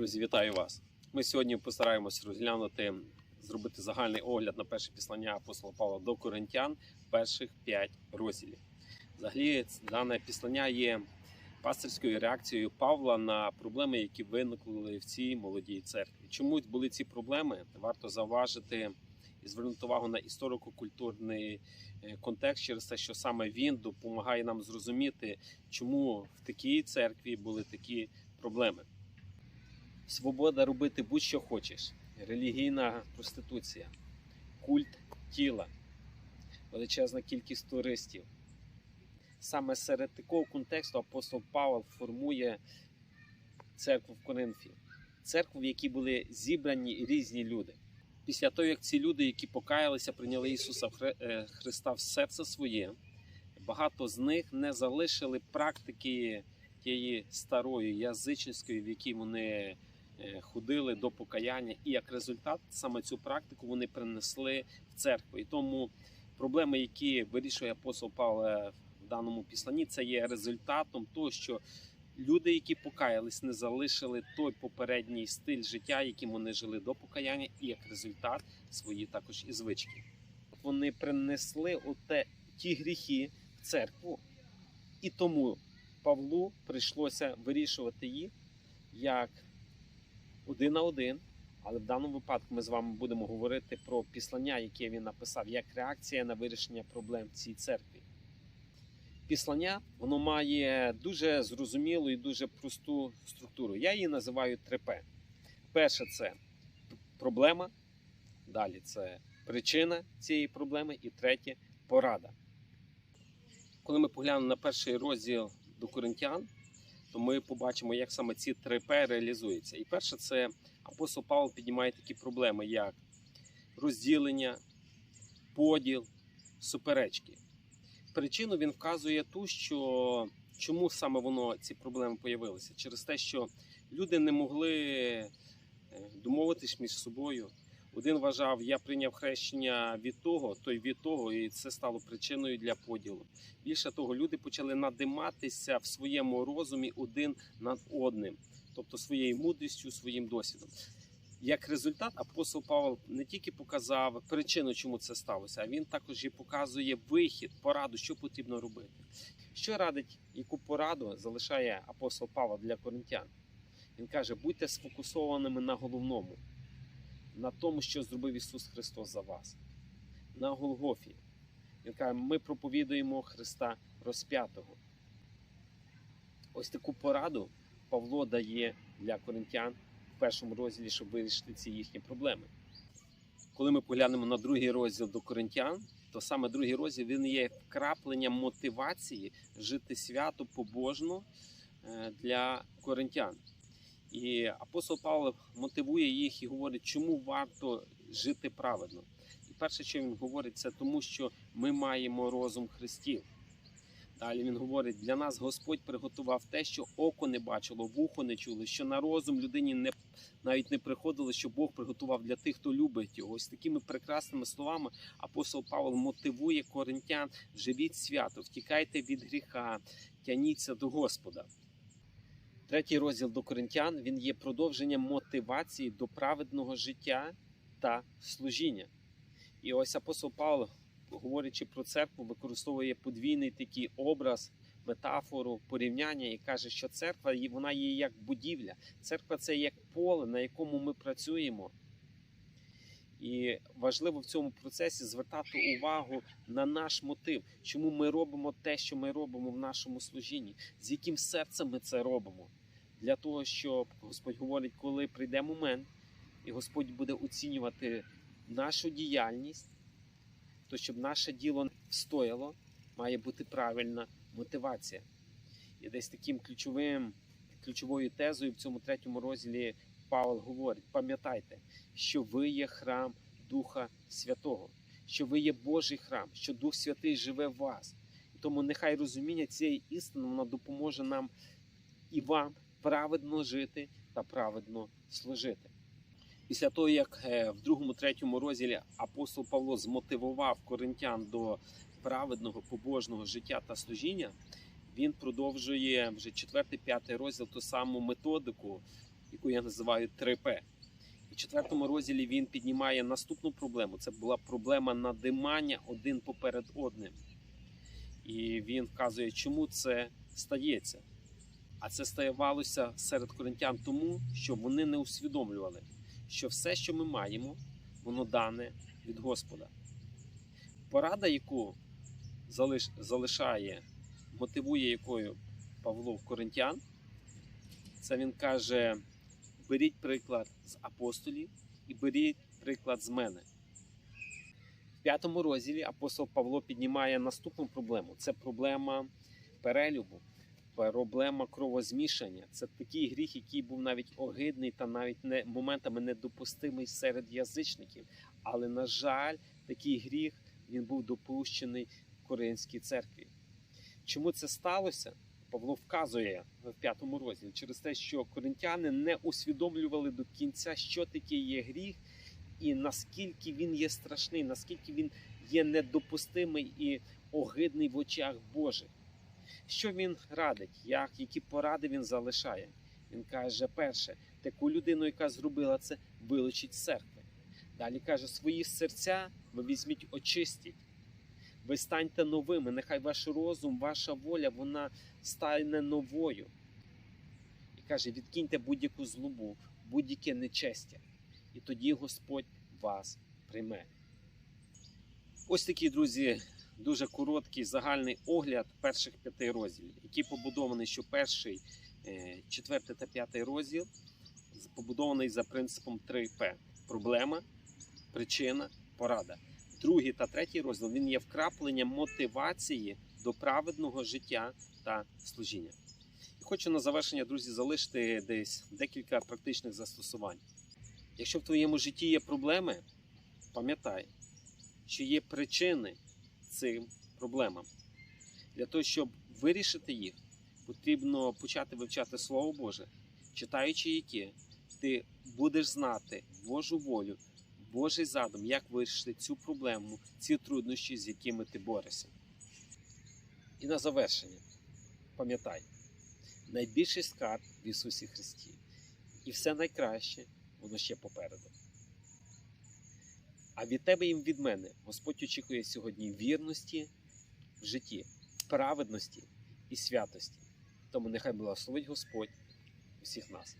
Друзі, вітаю вас! Ми сьогодні постараємось розглянути, зробити загальний огляд на перше післання апостола Павла до Коринтян, перших п'ять розділів. Взагалі, дане післання є пастирською реакцією Павла на проблеми, які виникли в цій молодій церкві. Чому були ці проблеми? Варто зауважити і звернути увагу на історико-культурний е, контекст через те, що саме він допомагає нам зрозуміти, чому в такій церкві були такі проблеми. Свобода робити будь-що хочеш, релігійна проституція, культ тіла, величезна кількість туристів. Саме серед такого контексту апостол Павел формує церкву в Коринфі, церкву, в якій були зібрані різні люди. Після того, як ці люди, які покаялися, прийняли Ісуса е, Христа в серце своє, багато з них не залишили практики тієї старої язичницької, в якій вони ходили до покаяння, і як результат саме цю практику вони принесли в церкву. І тому проблеми, які вирішує апостол Павло в даному післанні, це є результатом того, що люди, які покаялись, не залишили той попередній стиль життя, яким вони жили до покаяння, і як результат свої також і звички. Вони принесли оте ті гріхи в церкву, і тому Павлу прийшлося вирішувати їх як один на один. Але в даному випадку ми з вами будемо говорити про післання, яке він написав, як реакція на вирішення проблем в цій церкві. Післання воно має дуже зрозумілу і дуже просту структуру. Я її називаю 3П. Перше це проблема, далі це причина цієї проблеми, і третє порада. Коли ми поглянемо на перший розділ до Коринтян, то ми побачимо, як саме ці 3П реалізуються. І перше, це апостол Павло піднімає такі проблеми, як розділення, поділ, суперечки. Причину він вказує ту, що чому саме воно ці проблеми появилися? Через те, що люди не могли е, домовитись між собою. Один вважав, я прийняв хрещення від того, той від того, і це стало причиною для поділу. Більше того, люди почали надиматися в своєму розумі один над одним, тобто своєю мудрістю, своїм досвідом. Як результат, апостол Павел не тільки показав причину, чому це сталося, а він також і показує вихід, пораду, що потрібно робити. Що радить, яку пораду залишає апостол Павел для коринтян? Він каже: будьте сфокусованими на головному, на тому, що зробив Ісус Христос за вас, на Голгофі. Він каже, ми проповідуємо Христа розп'ятого. Ось таку пораду Павло дає для коринтян в першому розділі, щоб вирішити ці їхні проблеми. Коли ми поглянемо на другий розділ до коринтян, то саме другий розділ він є вкрапленням мотивації жити свято побожно е, для коринтян. І апостол Павло мотивує їх і говорить, чому варто жити праведно. І перше, що він говорить, це тому, що ми маємо розум Христів. Далі він говорить: для нас Господь приготував те, що око не бачило, вухо не чуло, що на розум людині не навіть не приходило, що Бог приготував для тих, хто любить його. Ось такими прекрасними словами апостол Павло мотивує коринтян: живіть свято, втікайте від гріха, тяніться до Господа. Третій розділ до коринтян він є продовженням мотивації до праведного життя та служіння. І ось апостол Павло, говорячи про церкву, використовує подвійний такий образ, метафору, порівняння і каже, що церква вона є як будівля. Церква це як поле, на якому ми працюємо. І важливо в цьому процесі звертати увагу на наш мотив, чому ми робимо те, що ми робимо в нашому служінні, з яким серцем ми це робимо. Для того, щоб Господь говорить, коли прийде момент, і Господь буде оцінювати нашу діяльність, то щоб наше діло встояло, має бути правильна мотивація. І десь таким ключовим, ключовою тезою в цьому третьому розділі Павел говорить: пам'ятайте, що ви є храм Духа Святого, що ви є Божий храм, що Дух Святий живе в вас. Тому нехай розуміння цієї істини воно допоможе нам і вам праведно жити та праведно служити. Після того, як е, в другому, третьому розділі апостол Павло змотивував коринтян до праведного побожного життя та служіння, він продовжує вже четвертий, п'ятий розділ ту саму методику яку я називаю 3П. У четвертому розділі він піднімає наступну проблему. Це була проблема надимання один поперед одним. І він вказує, чому це стається. А це ставалося серед коринтян тому, що вони не усвідомлювали, що все, що ми маємо, воно дане від Господа. Порада, яку залиш, залишає, мотивує якою Павло в Коринтян, це він каже: беріть приклад з апостолів і беріть приклад з мене. В п'ятому розділі апостол Павло піднімає наступну проблему: це проблема перелюбу, проблема кровозмішання. Це такий гріх, який був навіть огидний та навіть не моментами недопустимий серед язичників. Але, на жаль, такий гріх він був допущений в Коринській церкві. Чому це сталося? Павло вказує в п'ятому розділі через те, що коринтяни не усвідомлювали до кінця, що таке є гріх, і наскільки він є страшний, наскільки він є недопустимий і огидний в очах Божих. Що він радить? Як, які поради він залишає? Він каже: перше, таку людину, яка зробила це, вилучить з церкви. Далі каже, свої серця ви візьміть, очистіть. Ви станьте новими, нехай ваш розум, ваша воля, вона стане новою. І каже: відкиньте будь-яку злобу, будь-яке нечестя. І тоді Господь вас прийме. Ось такий, друзі, дуже короткий загальний огляд перших п'яти розділів, який побудований, що перший, е, четвертий та п'ятий розділ побудований за принципом 3П: проблема, причина, порада. Другий та третій розділ він є вкрапленням мотивації до праведного життя та служіння. І хочу на завершення, друзі, залишити десь декілька практичних застосувань. Якщо в твоєму житті є проблеми, пам'ятай, що є причини цим проблемам. Для того, щоб вирішити їх, потрібно почати вивчати Слово Боже, читаючи яке, ти будеш знати Божу волю, Божий задум, як вирішити цю проблему, ці труднощі, з якими ти борешся. І на завершення, пам'ятай, найбільший скарб в Ісусі Христі. І все найкраще, воно ще попереду. А від тебе і від мене Господь очікує сьогодні вірності в житті, праведності і святості. Тому нехай благословить Господь усіх нас.